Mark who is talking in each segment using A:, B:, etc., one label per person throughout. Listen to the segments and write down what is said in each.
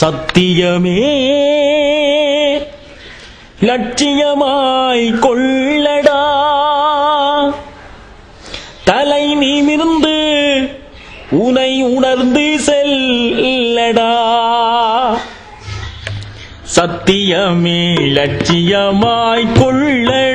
A: சத்தியமே. லட்சியமாய் கொள்ளடா. தலை நிமிர்ந்து உனை உணர்ந்து செல்லடா. சத்தியமே லட்சியமாய் கொள்ளடா.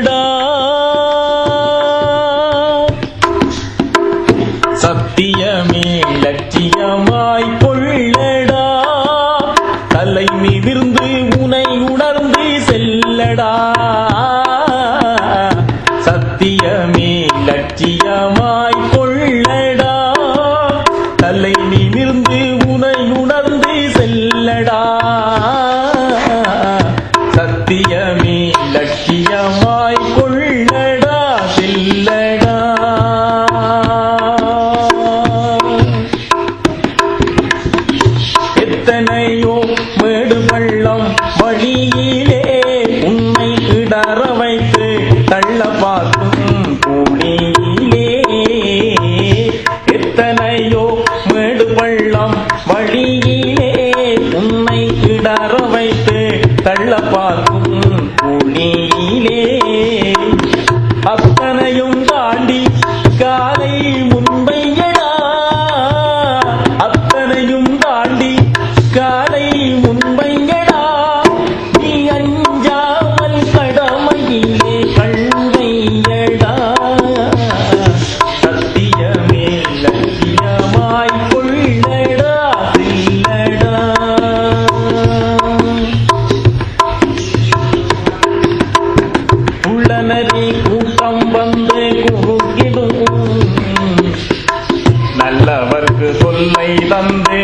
A: செல்லடா சத்தியமே லட்சியமாய் கொள்ளடா செல்லடா எத்தனையோ மேடு பள்ளம் வழியிலே உன்னை இடற வைத்து தள்ள பார்க்கும் கூடியிலே எத்தனையோ உன்னை வைத்து தள்ள பார்க்கும் புனியிலே அத்தனையும் தாண்டி காலை முன்பையடா அத்தனையும் தாண்டி காலை முன் குமுதனரி கூட்டம் வந்து குமுகிடும் நல்லவர்க்கு சொல்லை தந்தே